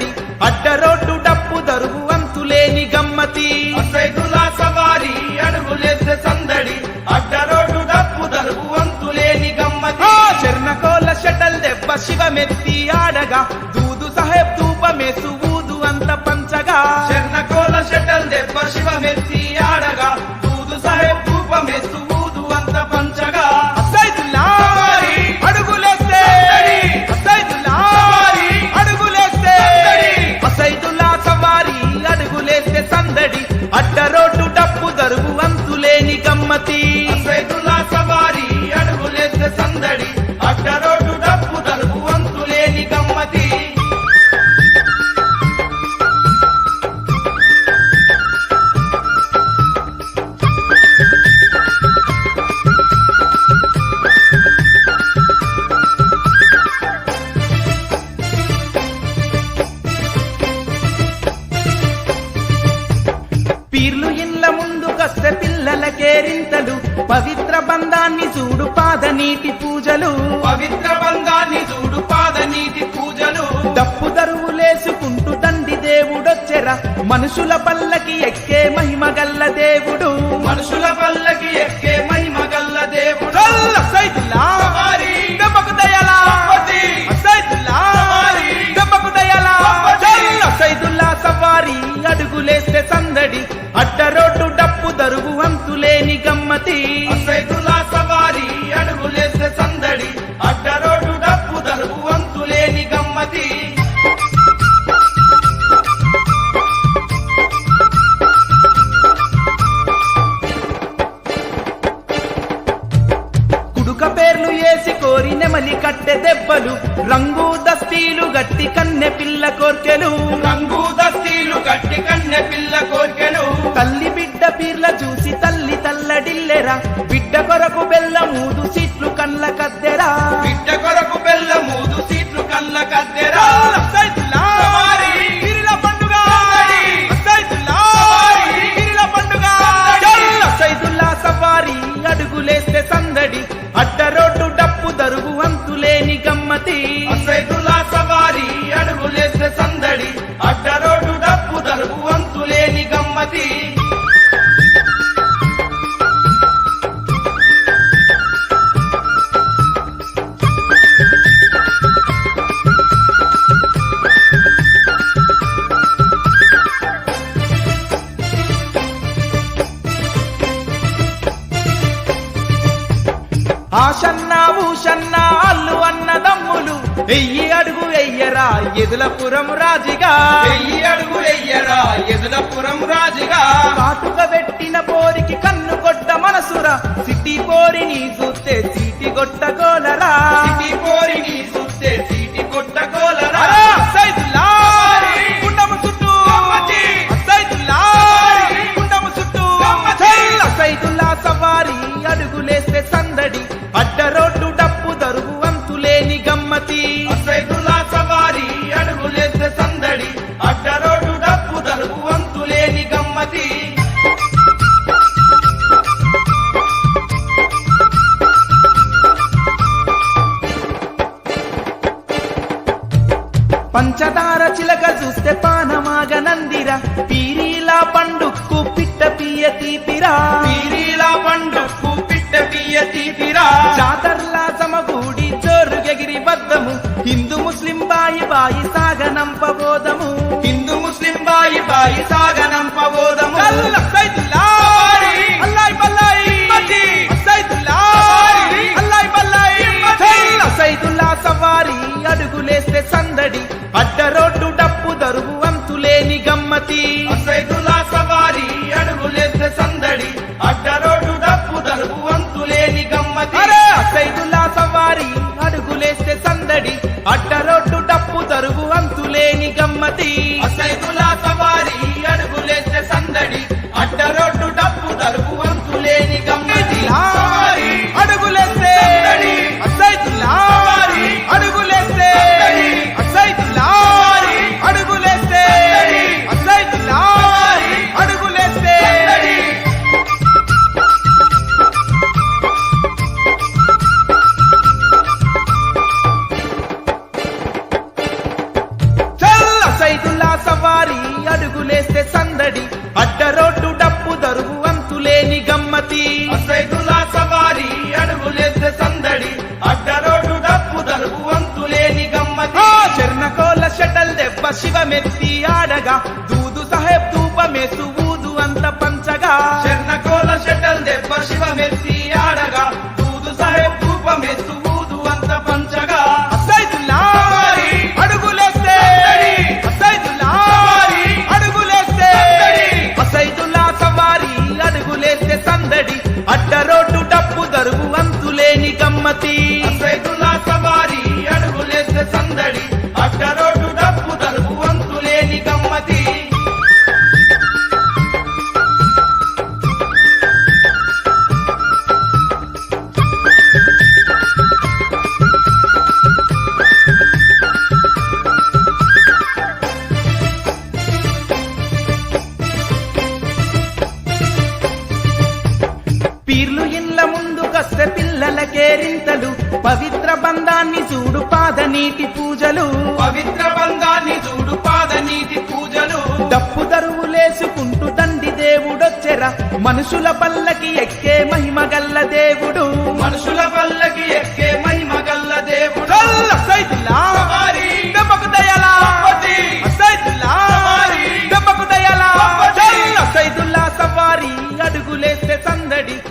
ముచ్చటి అడ్డ రోడ్డు డప్పు దరువు అంతులేని గమ్మతి. చెర్నకోల షటల్ దెబ్బ శివమెత్తియా மதி మోగస్త పిల్లల కేరింతలు పవిత్ర బంధాన్ని చూడు పాదనీటి పూజలు. పవిత్ర బంధాన్ని చూడు పాదనీటి పూజలు. డప్పు దరువులేసుకుంటూ తండ్రి దేవుడొచ్చెరా. మనుషుల పల్లకి ఎక్కే మహిమగల్ల దేవుడు. మనుషుల రంగు దస్తీలు గట్టి కన్నె పిల్ల కోర్కెలు. వెయ్యి అడుగు వెయ్యరా ఎదులపురం రాజుగా. వెయ్యి అడుగు వెయ్యరా ఎదులపురం రాజుగా. కాటుక పెట్టిన పోరికి కన్ను కొట్ట మనసురా సిటీ పోరిని చూస్తే సీటి కొట్ట గోలరా సిటీ పోరి చూస్తే సీటి కొట్ట పంచదార చిలక చూస్తే పానమాగ నందిరా పీరీలా పండుక్కు పిట్ట పియ్య తీపిరా. పీరీలా పండుక్కు పిట్ట పియ్య తీపిరా. జాతర్లా సమగూడి ఎగిరి బద్దము. హిందూ ముస్లిం బాయి బాయి సాగనంపబోదము శివమెత్తి ఆడగా దూదు సాహెబ్ ధూపమేసు ఊదు అంత పంచగా చెన్నకోల షటల్ దెబ్బ శివమెత్తి ఆడగా దూదు సాహెబ్ ధూపమేస్తూ ఊదు అంత పంచగా అసైదుల్లా సవారి. అడుగులేస్తే సందడి. అసైదుల్లా సవారి. అడుగులేస్తే సందడి. అసైదుల్లా సవారి అడుగులేస్తే సందడి అడ్డ రోడ్డు డప్పు దరువు అంతులేని గమ్మతి పీర్లు ఇండ్ల ముందు కష్ట పిల్లలకేరింతలు పవిత్ర బంధాన్ని చూడు పాదనీటి పూజలు. పవిత్ర బంధాన్ని చూడు పాదనీటి పూజలు. డప్పు దరువు లేసుకుంటూ తండ్రి దేవుడొచ్చెరా. మనుషుల పల్లకి ఎక్కే మహిమ గల్ల దేవుడు. మనుషుల పల్లకి ఎక్కే మహిమ గల్ల దేవుడు. సవారి. అడుగులేస్తే సందడి.